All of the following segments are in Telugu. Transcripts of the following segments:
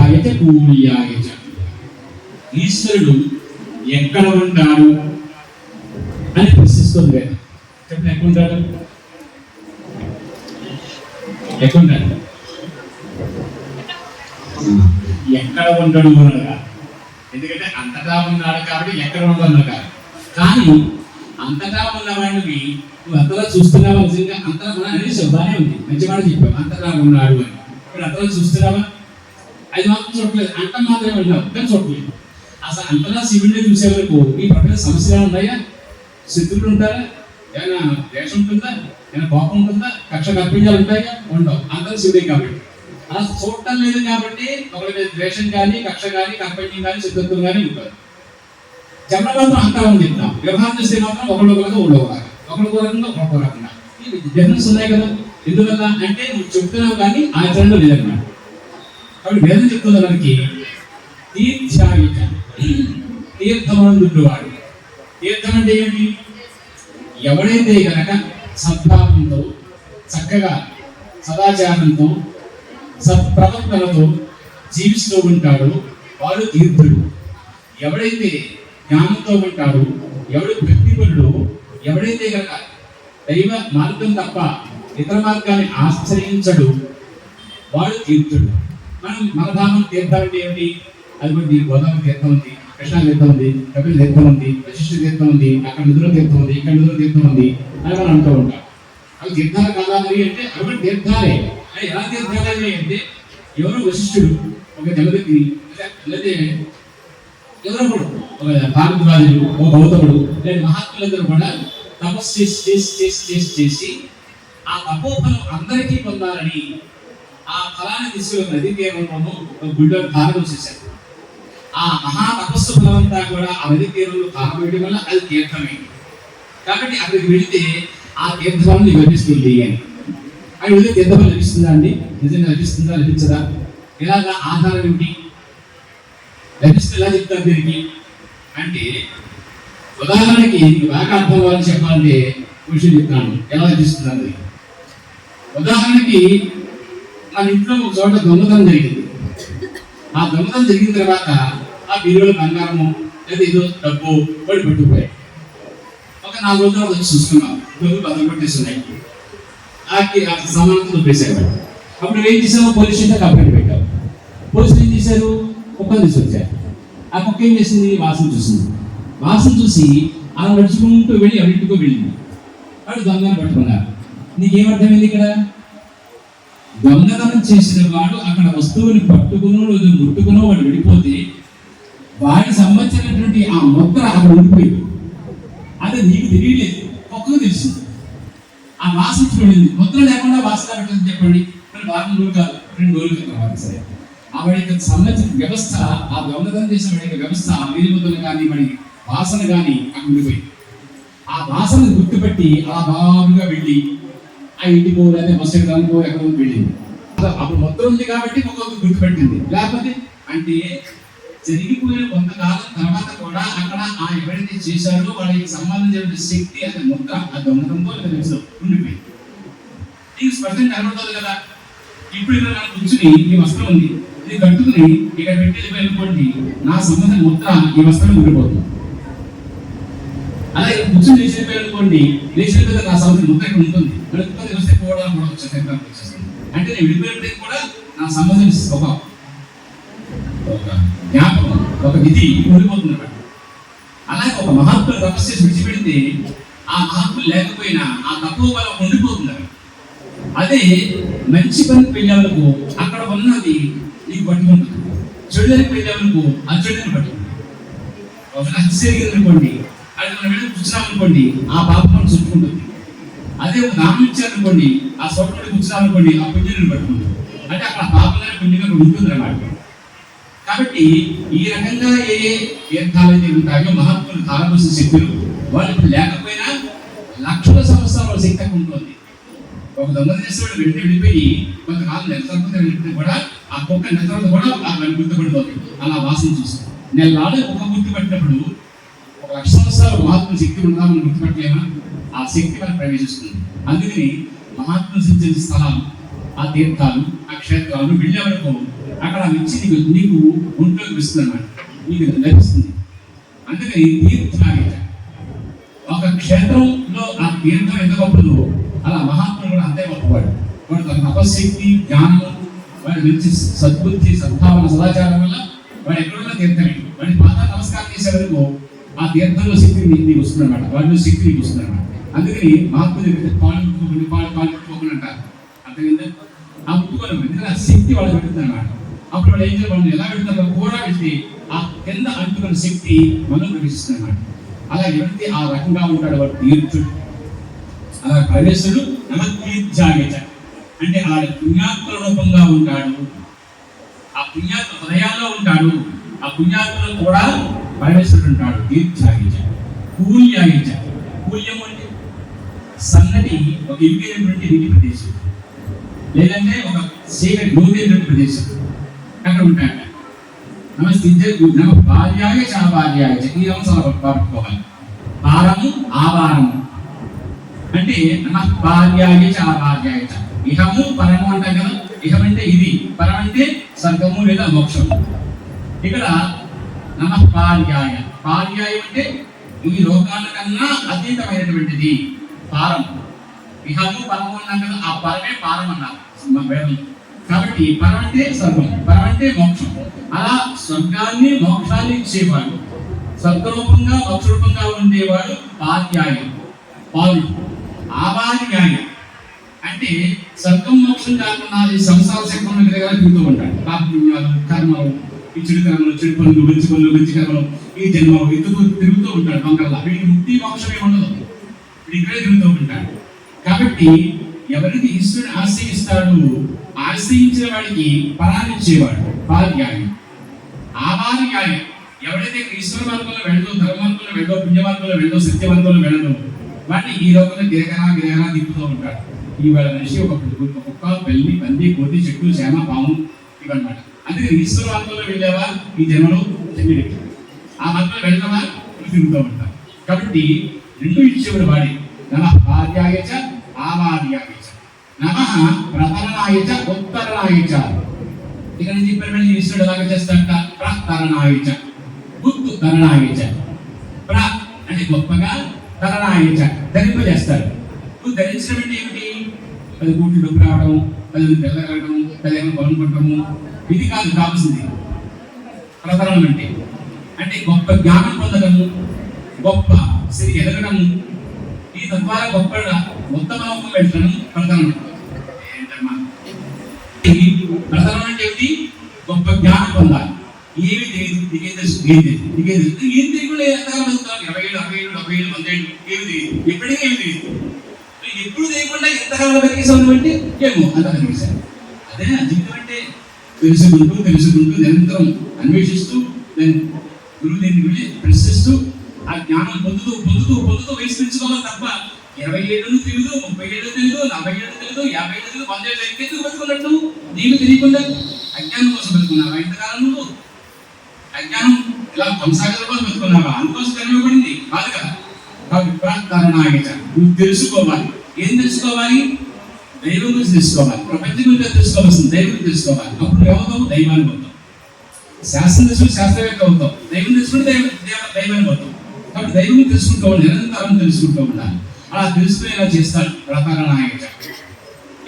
తీర్థాయచ పూర్యాయచ ఈశ్వరుడు ఎక్కడ ఉంటాడు అని ప్రశ్నిస్తుంది వేదం. చెప్పండి ఎక్కడ ఉంటాడు ఎక్కడ ఉంటాడు ఎక్కడ ఉండడు అనగా ఎందుకంటే అంతటా ఉన్నాడు కాబట్టి ఎక్కడ ఉండదు కాదు కానీ అంతటా ఉన్నవాడిని నువ్వు అంతలా చూస్తున్నావా? నిజంగా అంతలా ఉన్నా అనేసి బాగానే ఉంది. మంచి మాట చెప్పావు. అంతటా ఉన్నాడు అని. ఇక్కడ అంతలా చూస్తున్నావా? అది మాత్రం చూడలేదు అంట మాత్రమే వెళ్ళాం కానీ చూడలేదు అసలు అంతలా శివుడిని చూసే వరకు ఈ ప్రపంచ సమస్యలు ఉన్నాయా? శత్రువులు ఉంటారా? ఏమైనా ద్వేషం ఉంటుందా? ఏమైనా కోపం ఉంటుందా? కక్ష కర్పించాలు ఉంటాయా? ఉండవు. అంతా శివుడే కాబట్టి. అలా చూడటం లేదు కాబట్టి ఒకరి మీద ద్వేషం కానీ కక్ష కానీ కర్పణ్యం కానీ శత్రుత్వం కానీ ఉంటుంది జన్మ మాత్రం అంతా ఉంది చెప్తాం. వ్యవహారం చేస్తే మాత్రం ఒకళ్ళు ఒకరికి ఒకళ్ళు ఒకలాగా. రకంగా ఈ డిఫరెన్స్ ఉన్నాయి కదా. ఎందువల్ల? అంటే నువ్వు చెప్తున్నావు కానీ ఆచరణలో లేదన్నమాట. కాబట్టి వేదం చెప్తుంది మనకి? తీర్థాయిక తీర్థమందువాడు తీర్థం అంటే ఏంటి ఎవడైతే గనక సద్భావంతో చక్కగా సదాచారంతో సత్ప్రవర్తనతో జీవిస్తూ ఉంటాడో వాడు తీర్థుడు. ఎవడైతే జ్ఞానంతో ఉంటాడో ఎవడు భక్తిపరుడు ఎవడైతే గనక దైవ మార్గం తప్ప ఇతర మార్గాన్ని ఆశ్రయించడు వాడు తీర్థుడు. మనం మన తీర్థం అంటే ఏమిటి? అది కూడా దీని గోదావరి తీర్థం ఉంది కృష్ణా తీర్థం ఉంది కపిల తీర్థం ఉంది వశిష్ఠ తీర్థం ఉంది అక్కడ నిధుల తీర్థం ఉంది ఇక్కడ నిధుల తీర్థం ఉంది అని మనం అంటూ ఉంటాం. అవి తీర్థాలు కాదా మరి అంటే అవి కూడా తీర్థాలే. అది ఎలా తీర్థాలని అంటే ఎవరు వశిష్ఠుడు ఒక జగదగ్ని లేదా ఎవరో కూడా ఒక భారద్వాజుడు ఒక గౌతముడు లేదా మహాత్ములందరూ కూడా తపస్సు చేసి చేసి చేసి చేసి చేసి ఆ తపోఫలం అందరికీ పొందాలని ఆ ఫలాన్ని తీసుకుని నది తీరంలోనూ ఒక గుడిలో ధారణ చేశారు. ఆ మహా తపస్సు ఫలం అంతా కూడా ఆ నది తీరంలో ధారవేయడం వల్ల అది తీర్థమైంది. కాబట్టి అక్కడికి వెళితే ఆ తీర్థఫలం లభిస్తుంది అని. అవి వెళ్ళి తీర్థఫలం లభిస్తుందా అండి? నిజంగా లభిస్తుందా లభించదా? ఇలాగా ఆధారం ఏమిటి? లభిస్తే ఎలా చెప్తారు దీనికి? అంటే ఉదాహరణకి బాగా అర్థం అవ్వాలని చెప్పాలంటే ఒక విషయం చెప్తాను. ఎలా లభిస్తుంది ఉదాహరణకి వాళ్ళ ఇంట్లో ఒక చోట దొంగతనం జరిగింది. ఆ దొంగతనం జరిగిన తర్వాత ఆ బీరువాలో బంగారము లేదా ఏదో డబ్బు పడి పట్టుకుపోయాయి. ఒక నాలుగు రోజుల తర్వాత వచ్చి చూసుకున్నాం. దొంగలు భద్రం పట్టేస్తున్నాయి ఆకి ఆ సమానంతో దొబ్బేశారు అప్పుడు ఏం చేసాము పోలీస్ స్టేషన్ కంప్లైంట్ పెట్టావు పోలీసులు ఏం చేశారు? కుక్కను తీసుకొచ్చారు. ఆ కుక్క ఏం చేసింది? వాసన చూసింది. వాసన చూసి అలా నడుచుకుంటూ వెళ్ళి ఎవరింటికో వెళ్ళింది. వాళ్ళు దొంగను పట్టుకున్నారు. నీకేమర్థమైంది ఇక్కడ? దొంగతనం చేసిన వాడు అక్కడ వస్తువుని పట్టుకునో లేదా ముట్టుకునో వాడు విడిపోతే వాడికి సంబంధించినటువంటి ఆ ముద్ర అక్కడ ఉండిపోయింది అది నీకు తెలియలేదు. ఒక్కకు తెలుసు. ఆ వాసన చూడింది ముద్ర లేకుండా వాసన పెట్టింది చెప్పండి. మరి వారం రోజులు కాదు రెండు రోజులు తర్వాత సరే. ఆ యొక్క సంబంధించిన వ్యవస్థ ఆ దొంగతనం చేసిన వాడి యొక్క వ్యవస్థ ఆ వీధి ముద్రలు కానీ వాడి వాసన కానీ అక్కడ ఉండిపోయింది ఆ వాసన గుర్తుపెట్టి అలా బాగుగా వెళ్ళి ఆ ఇంటికో లేదా బస్సు ఎక్కడానికో ఎక్కడో వెళ్ళింది అప్పుడు మొత్తం ఉంది కాబట్టి ఒక్కొక్క గుర్తుపెట్టింది. లేకపోతే అంటే జరిగిపోయిన కొంతకాలం తర్వాత కూడా అక్కడ ఆ ఎవరైతే చేశారో వాళ్ళకి సంబంధించిన శక్తి అనే ముద్ర ఆ దొంగతంతో లేదా ఉండిపోయింది. నీకు స్పష్టంగా కనబడుతుంది కదా? ఇప్పుడు ఇక్కడ నాకు కూర్చుని ఈ వస్త్రం ఉంది. ఇది కట్టుకుని ఇక్కడ పెట్టి వెళ్ళిపోండి నా సంబంధం ముద్ర ఈ వస్త్రం ఉండిపోతుంది. అలాగే కూర్చుని లేచిపోయి అనుకోండి లేచిన మీద నా సంబంధం ముద్ర ఇక్కడ ఉంటుంది. మరి ఉత్పత్తి కూడా పోవడం వచ్చే వచ్చేస్తుంది వచ్చేస్తుంది అంటే నేను విడిపోయినప్పటికీ కూడా నా సంబంధం ఒక ఒక జ్ఞాపకం ఒక విధి ఉండిపోతుంది అన్నమాట అలాగే ఒక మహాత్ముడు తపస్సు విడిచిపెడితే ఆ మహాత్ములు లేకపోయినా ఆ తక్కువ వల్ల ఉండిపోతుంది అదే మంచి పనికి వెళ్ళేందుకు అక్కడ ఉన్నది నీకు పట్టుకుంటుంది చెడుదానికి వెళ్ళేందుకు ఆ చెడుని పట్టుకుంటుంది ఒక హత్య జరిగింది అనుకోండి అది మనం వెళ్ళి కూర్చున్నాం అనుకోండి ఆ పాపం మనం చుట్టుకుంటుంది అదే ఒక నామం ఇచ్చారనుకోండి ఆ చోట కూర్చున్నారనుకోండి ఆ పుణ్యుని పట్టుకుంటాం అంటే అక్కడ పాపంగా పుణ్యంగా ఉంటుంది అన్నమాట కాబట్టి ఈ రకంగా ఏ ఏ తీర్థాలైతే ఉంటాయో మహాత్ములు తారపోసిన శక్తులు వాళ్ళు ఇప్పుడు లేకపోయినా లక్షల సంవత్సరాల వాళ్ళ శక్తి ఉంటుంది. ఒక దొంగ చేసేవాడు వెంటనే వెళ్ళిపోయి కొంతకాలం నెల తర్వాత వెళ్ళిపోతే కూడా ఆ కుక్క నెల తర్వాత కూడా ఆ గుర్తు గుర్తుపడిపోతుంది. అలా వాసన చూసి నెల నాడు ఒక గుర్తుపట్టినప్పుడు ఒక లక్ష సంవత్సరాలు మహాత్ముల శక్తి ఉందా మనం గుర్తుపట్టలేమా? ఆ శక్తి మనం ప్రవేశిస్తుంది. అందుకని మహాత్ములు సిద్ధించిన స్థలాలు ఆ తీర్థాలు ఆ క్షేత్రాలు వెళ్ళేవరకు అక్కడ ఆ నీకు నీకు ఒంట్లోకి వస్తుంది అనమాట నీకు లభిస్తుంది. అందుకని తీర్థాగేట ఒక క్షేత్రంలో ఆ తీర్థం ఎంత గొప్పదో అలా మహాత్ముడు కూడా అంతే గొప్పవాడు వాడు తన తపశక్తి జ్ఞానం వాడి మంచి సద్బుద్ధి సద్భావన సదాచారం వల్ల వాడు ఎక్కడున్న తీర్థమే వాడి పాద నమస్కారం చేసే వరకు ఆ తీర్థంలో శక్తి నీకు నీకు వస్తుందన్నమాట. వాడిలో శక్తి నీకు వస్తుందన్నమాట. అందుకని మాకు దగ్గర పాలు ముట్టుకోకుండా అంటారు అర్థమైందా ఆ ముట్టుకోవడం ఎందుకంటే ఆ శక్తి వాళ్ళు పెడుతుంది అనమాట అప్పుడు వాళ్ళు ఏం చేయాలి? ఎలా పెడతారో కూడా పెట్టి ఆ కింద అంటుకున్న శక్తి మనం ప్రవేశిస్తుంది అనమాట అలా ఎవరైతే ఆ రకంగా ఉంటాడు వాడు తీర్థుడు. అలా ప్రవేశుడు నమతీర్థాగచ అంటే ఆ పుణ్యాత్మ రూపంగా ఉంటాడు. ఆ పుణ్యాత్మ హృదయాల్లో ఉంటాడు. ఆ పుణ్యాత్మలో కూడా పరమేశ్వరుడు ఉంటాడు. తీర్థాగచ కూల్యాగచ సన్నటి ఒక ఇరుకైనటువంటి నీటి ప్రదేశం. లేదంటే ఒక చీకటి లోతైనటువంటి ప్రదేశం. అక్కడ ఉంటాడు నమస్తే నమ భార్యాయ చ భార్యాయ. ఈ అంశాలు పట్టుకోవాలి భారము ఆభారము అంటే నమ భార్యాయ చ భార్యాయ. చ ఇహము పరము అంటాం కదా. ఇహం అంటే ఇది. పరం అంటే స్వర్గము లేదా మోక్షము. ఇక్కడ నమ పార్యాయ పార్యాయం అంటే ఈ లోకాల కన్నా అతీతమైనటువంటిది. పారం ఇహము పరము అన్నాం కదా ఆ పరమే పారం అన్నారు. వేదం కాబట్టి పరం అంటే పరమంటే పరం అంటే మోక్షం. అలా స్వర్గాన్ని మోక్షాన్ని ఇచ్చేవాడు. స్వర్గరూపంగా మోక్షరూపంగా ఉండేవాడు పార్యాయం పాలు ఆవార్యాయ అంటే స్వర్గం మోక్షం కాకుండా ఈ సంసార చక్రం దగ్గర తిరుగుతూ ఉంటాడు. పాపుణ్యాలు కర్మలు ఇచ్చుడు కర్మలు చెడు పనులు మంచి పనులు మంచి కర్మలు ఈ జన్మ ఎత్తుతూ తిరుగుతూ ఉంటాడు మంగళ. వీడికి ముక్తి మోక్షమే ఉండదు వీడు ఇక్కడే తిరుగుతూ ఉంటాడు. కాబట్టి ఎవరికి ఈశ్వరుని ఆశ్రయిస్తాడు ఆశ్రయించిన వాడికి పరాన్ని ఇచ్చేవాడు పార్యాయం ఆవార్యాయం ఎవడైతే ఈశ్వర మార్గంలో వెళ్ళదో ధర్మ మార్గంలో పుణ్యమార్గంలో పుణ్య మార్గంలో వెళ్ళదో వాడిని ఈ లోకంలో గిరగరా గిరగరా దిక్కుతూ ఉంటాడు. ఇవాళ మనిషి ఒక కుక్క పెళ్ళి పంది కోతి చెట్టు చేమ పాము ఇవన్నమాట అందుకే ఈశ్వర మార్గంలో వెళ్ళావా? ఈ జన్మలో ఆ మార్గంలో వెళ్ళావా? తిరుగుతూ ఉంటాడు. కాబట్టి రెండు ఇచ్చేవాడు వాడి. నా భార్యాయచ ఆవార్యాయచ నమ ప్రతరణాయచ ఉత్తరణాయచ ఇక్కడ నుంచి చెప్పిన ఈశ్వరుడు ఎలాగ చేస్తాడంట? ప్రతరణాయచ గుర్తు తరణాయచ ప్ర అంటే గొప్పగా తరణాయచ ధరింపజేస్తారు నువ్వు ధరించడం అంటే ఏమిటి? పది కోట్లు డబ్బు రావడం పది మంది పిల్లలు కలగడం పదిహేను పొలం కొట్టడము. ఇది కాదు కావాల్సింది. ప్రతరణం అంటే. అంటే గొప్ప జ్ఞానం పొందడము గొప్ప స్థితి ఎదగడము. ఈ తద్వారా గొప్ప ఉత్తమ లోకం ప్రధానం ప్రధానం అంటే ఏమిటి గొప్ప జ్ఞానం పొందాలి. ఏమి తెలియదు నీకేం తెలుసు ఏం తెలియదు. నీకేం తెలుసు ఏం తెలియకుండా ఎంతగా బతుకుతావు ఇరవై ఏళ్ళు అరవై ఏళ్ళు డెబ్బై ఏళ్ళు వంద ఏళ్ళు. ఏమి తెలియదు. ఎప్పటికీ ఏమి తెలియదు. ఎప్పుడు తెలియకుండా ఎంతకాలం బతికేసావు అంటే ఏమో అంత బతికేశాను అదే నా జీవితం అంటే తెలుసుకుంటూ తెలుసుకుంటూ నిరంతరం అన్వేషిస్తూ దాన్ని గురువు దీన్ని గురించి ప్రశ్నిస్తూ ఆ జ్ఞానం పొందుతూ పొందుతూ పొందుతూ వయసు పెంచుకోవాలి తప్ప ఇరవై ఏళ్ళు తెలియదు ముప్పై ఏళ్ళు తెలియదు నలభై ఏళ్ళు తెలుగు యాభై ఏళ్ళు తెలియదు వంద ఏళ్ళు ఎందుకు బతుకున్నట్టు నీకు తెలియకుండా అజ్ఞానం కోసం బతుకున్నావా ఇంతకాలం నువ్వు అజ్ఞానం ఇలా కొనసాగడం బతుకున్నావా అందుకోసం కనివ్వబడింది కాదు కదా కాబట్టి ప్రార్థనాయక నువ్వు తెలుసుకోవాలి? ఏం తెలుసుకోవాలి? దైవం గురించి తెలుసుకోవాలి ప్రపంచం గురించి తెలుసుకోవాల్సింది దైవం గురించి తెలుసుకోవాలి. అప్పుడు ఏమవుతావు దైవాన్ని అవుతావు శాస్త్రం తెలుసుకుని శాస్త్రవేత్త అవుతాం దైవం తెలుసుకుంటే. దైవ దైవాన్ని అవుతావు కాబట్టి దైవం తెలుసుకుంటూ. ఉండాలి నిరంతరం తెలుసుకుంటూ ఉండాలి. అలా తెలుసుకుని ఇలా చేస్తాడు ప్రధానాయక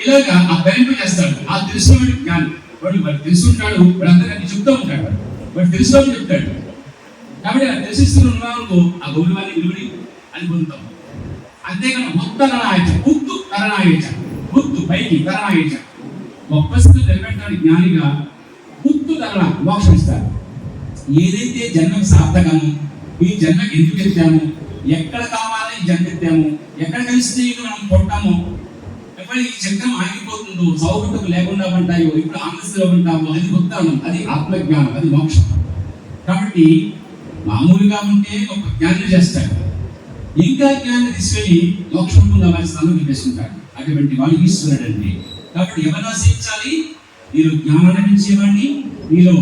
ఇలాగా ఆ ధరింపు చేస్తాడు. ఆ తెలుసుకోవడం జ్ఞానం. వాడు వాడు తెలుసుకుంటాడు వాడు అందరికీ చెప్తూ ఉంటాడు. వాడు. వాడు తెలుసుకోవాలని చెప్తాడు. కాబట్టి ఆ తెలిసిస్తున్న ఆ గౌరవాన్ని విలువని అని పొందుతాం అంతేకాని ఉత్తరణాయచ ముక్తు తరణాయచ ముక్తు పైకి తరణాయచ గొప్ప స్థితి నిలబెట్టడానికి జ్ఞానిగా ముక్తు తరణ మోక్షం ఇస్తారు ఏదైతే జన్మకు సార్థకము ఈ జన్మకి ఎందుకు ఎత్తాము ఎక్కడ కావాలని ఈ జన్మ ఎత్తాము ఎక్కడ కలిస్తే మనం కొట్టాము? ఎప్పుడు ఈ చక్రం ఆగిపోతుందో సౌకర్యం లేకుండా ఉంటాయో ఇప్పుడు ఆనందలో ఉంటామో అది ఉత్తానం అది ఆత్మజ్ఞానం అది మోక్షం. కాబట్టి మామూలుగా ఉంటే ఒక జ్ఞానం చేస్తాడు. ఇంకా జ్ఞానం తీసుకెళ్ళి మోక్షం పొందాలని స్థానం చూపిస్తుంటాడు అటువంటి వాళ్ళు ఈశ్వరుడు అండి కాబట్టి ఎవరు ఆశ్రయించాలి మీరు జ్ఞానాన్ని పెంచేవాడిని మీలో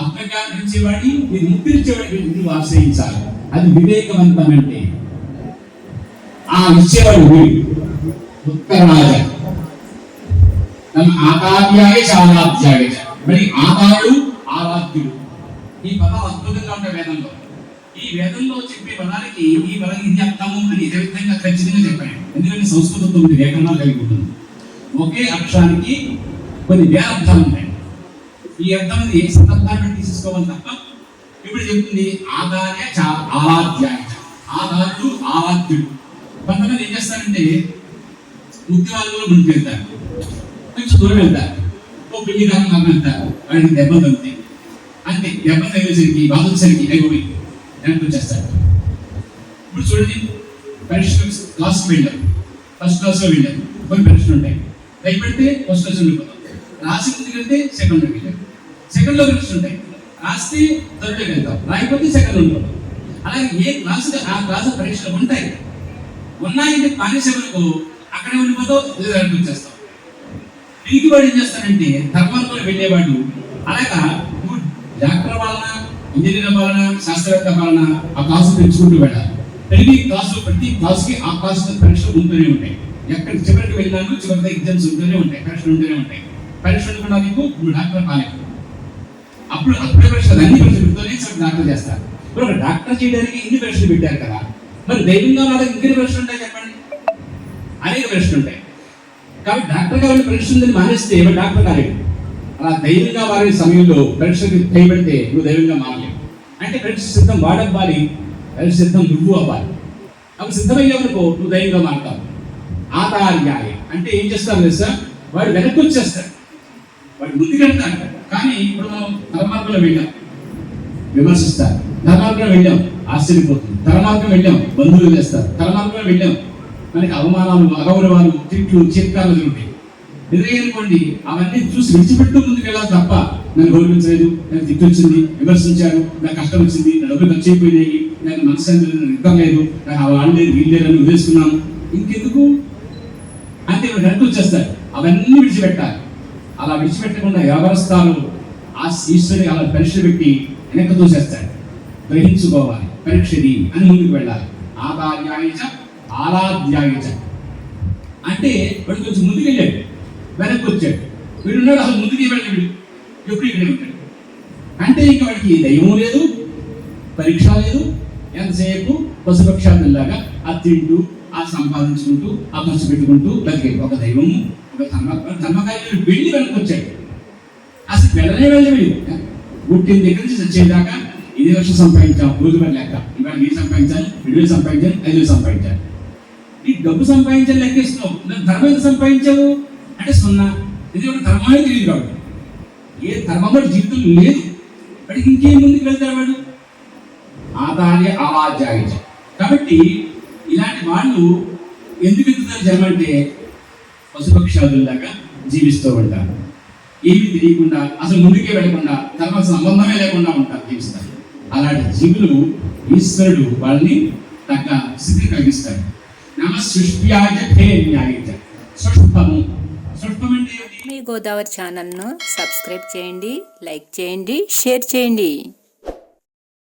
ఆత్మజ్ఞానం పెంచేవాడిని మీరు ముక్తినిచ్చేవాడిని నువ్వు ఆశ్రయించాలి. అది వివేకవంతం అంటే ఆ ఇచ్చేవాడు వీడు ఉత్తరరాజ తమ ఆకార్యాయ చాలాధ్యాయ మరి ఆదాడు ఆరాధ్యుడు ఈ పదాలు అద్భుతంగా ఉంటాయి వేదంలో ఈ వేదంలో చెప్పే పదానికి ఈ పదం ఇది అర్థము అని ఇదే విధంగా ఖచ్చితంగా చెప్పాను ఎందుకంటే సంస్కృతం తొమ్మిది వ్యాకరణాలు కలిగి ఉంటుంది ఒకే అక్షరానికి కొన్ని వేల అర్థాలు ఉంటాయి ఈ అర్థం ఏ సందర్భాన్ని తీసుకోవాలి తప్ప ఇప్పుడు చెప్తుంది ఆదార్య చా- ఆరాధ్యాయ చ. ఆదార్యుడు ఆరాధ్యుడు కొంతమంది ఏం చేస్తారంటే ముక్తి వాళ్ళలో ముందుకు వెళ్తారు. కొంచెం దూరం వెళ్తారు. ఓ పెళ్ళి మాకు వెళ్తారు వాడికి దెబ్బ తగ్గుతాయి అంతే దెబ్బ తగిలేసరికి బాధొచ్చేసరికి అయిపోయి దానికి వచ్చేస్తారు. ఇప్పుడు చూడండి పరీక్ష క్లాస్కి వెళ్ళారు ఫస్ట్ క్లాస్లో వెళ్ళారు కొన్ని పరీక్షలు ఉంటాయి. భయపడితే ఫస్ట్ క్లాస్ వెళ్ళిపోతాం రాసి ముందుకు వెళ్తే సెకండ్లోకి వెళ్ళారు సెకండ్లో పరీక్షలు ఉంటాయి. రాస్తే థర్డ్లోకి వెళ్తాం. రాయకపోతే సెకండ్ ఉండిపోతాం అలాగే ఏ క్లాసు ఆ క్లాస్ పరీక్షలు ఉంటాయి? ఉన్నాయంటే మానేసేవరకు అక్కడే ఉండిపోతావు లేదా వెనక్కి తిరిగి వాడు ఏం చేస్తానంటే ధర్మాలకు వెళ్ళేవాడు అలాగా నువ్వు డాక్టర్ వలన ఇంజనీర్ వలన శాస్త్రవేత్త వలన ఆ క్లాసు పెంచుకుంటూ వెళ్ళాలి. ప్రతి క్లాసు ప్రతి క్లాసుకి ఆ క్లాసు పరీక్షలు ఉంటూనే ఉంటాయి. ఎక్కడ చివరికి వెళ్ళినాను చివరికి ఎగ్జామ్స్ ఉంటూనే ఉంటాయి పరీక్షలు ఉంటూనే ఉంటాయి. పరీక్ష ఉండకుండా నీకు నువ్వు డాక్టర్ కాలేదు అప్పుడు అప్పుడే పరీక్షలు అన్ని పరీక్షలు పెడుతూనే సరే డాక్టర్ చేస్తారు. ఇప్పుడు ఒక డాక్టర్ చేయడానికి ఎన్ని పరీక్షలు పెట్టారు కదా? మరి దైవంగా వాళ్ళకి ఇంకెన్ని ప్రశ్నలు ఉంటాయి చెప్పండి. అనేక ప్రశ్నలు ఉంటాయి. కాబట్టి డాక్టర్ గారు పరీక్ష మానేస్తే డాక్టర్ కాలేడు అలా దైవంగా వారి సమయంలో పరీక్షకి చేయబడితే నువ్వు దైవంగా మారలేవు. అంటే పరీక్ష సిద్ధం వాడవ్వాలి పరీక్ష సిద్ధం నువ్వు అవ్వాలి. అవి సిద్ధమయ్యేవనుకో నువ్వు దైవంగా మారుతావు. ఆతార్యాయ అంటే ఏం చేస్తావు తెలుసా? వాడు వెనక్కి వచ్చేస్తాడు. వాడు ముందుకెళ్తాడు కానీ ఇప్పుడు మనం ధర్మార్గంలో వెళ్ళాం. విమర్శిస్తారు. ధర్మార్గంలో వెళ్ళాం. ఆశ్చర్యపోతుంది. ధర్మార్గం వెళ్ళాం. బంధువులు చేస్తారు ధర్మార్గంలో వెళ్ళాం. మనకి అవమానాలు అగౌరవాలు తిట్లు చిత్కాలు జరుగుతాయి. ఎదురయ్యనుకోండి అవన్నీ చూసి విడిచిపెట్టు ముందుకు వెళ్ళాలి తప్ప నన్ను గౌరవించలేదు నాకు తిట్టు వచ్చింది విమర్శించారు నాకు కష్టం వచ్చింది నా డబ్బులు ఖర్చు అయిపోయినాయి నాకు మనసు నిద్ర లేదు నాకు వాళ్ళు లేదు వీళ్ళు లేరు అని వదిలేసుకున్నాను. ఇంకెందుకు? అంటే ఇక్కడ వెనక్కి వచ్చేస్తారు అవన్నీ విడిచిపెట్టాలి. అలా విడిచిపెట్టకుండా వ్యవహరిస్తారు ఆ ఈశ్వరుని అలా పరీక్ష పెట్టి వెనక్కి తోసేస్తాడు గ్రహించుకోవాలి. పరీక్షది అని ముందుకు వెళ్ళాలి. ఆదార్యాయచ ఆలాధ్యాయచ అంటే వాడు కొంచెం ముందుకు వెళ్ళాడు వెనక్కి వచ్చాడు వీడున్నాడు అసలు ముందుకు వెళ్ళాడు ఎప్పుడు ఇక్కడే ఉంటాడు. అంటే ఇంకా వాడికి దైవం లేదు పరీక్ష లేదు. ఎంతసేపు పశుపక్షాదులాగా ఆ తింటూ ఆ సంపాదించుకుంటూ ఆ ఖర్చు పెట్టుకుంటూ బతికే ఒక దైవము ఒక ధర్మ ధర్మకార్యాలు వెళ్ళి వెనక్కి వచ్చాడు అసలు వెళ్ళనే వెళ్ళలేదు. పుట్టిన దగ్గర నుంచి చచ్చేదాకా ఇది లక్షలు సంపాదించాం రోజు పని లెక్క. ఇవాళ వీలు సంపాదించాలి రెండు వేలు సంపాదించాలి ఐదు వేలు సంపాదించాలి. ఈ డబ్బు సంపాదించాలి లెక్కేస్తున్నావు. నాకు ధర్మం ఎంత సంపాదించావు? అంటే సున్నా. ఇది ఒక ధర్మమే తెలియదు కాబట్టి. ఏ ధర్మం వాడి జీవితం లేదు. వాడికి ఇంకేం ముందుకు వెళ్తాడు వాడు ఆదార్య ఆవాజాయ కాబట్టి ఇలాంటి వాళ్ళు ఎందుకు ఎత్తుతారు జన్మ అంటే పశుపక్షాదుల్లాగా జీవిస్తూ ఉంటారు. ఏమీ తెలియకుండా అసలు ముందుకే వెళ్ళకుండా ధర్మ సంబంధమే లేకుండా ఉంటారు జీవిస్తారు. అలాంటి జీవులు ఈశ్వరుడు వాళ్ళని తగ్గ స్థితి కలిగిస్తాడు నమ సృష్ట్యాజ హే న్యాయజ సృష్పము సృష్పం అంటే ఏంటి మీ గోదావరి ఛానల్ను సబ్స్క్రైబ్ చేయండి లైక్ చేయండి షేర్ చేయండి.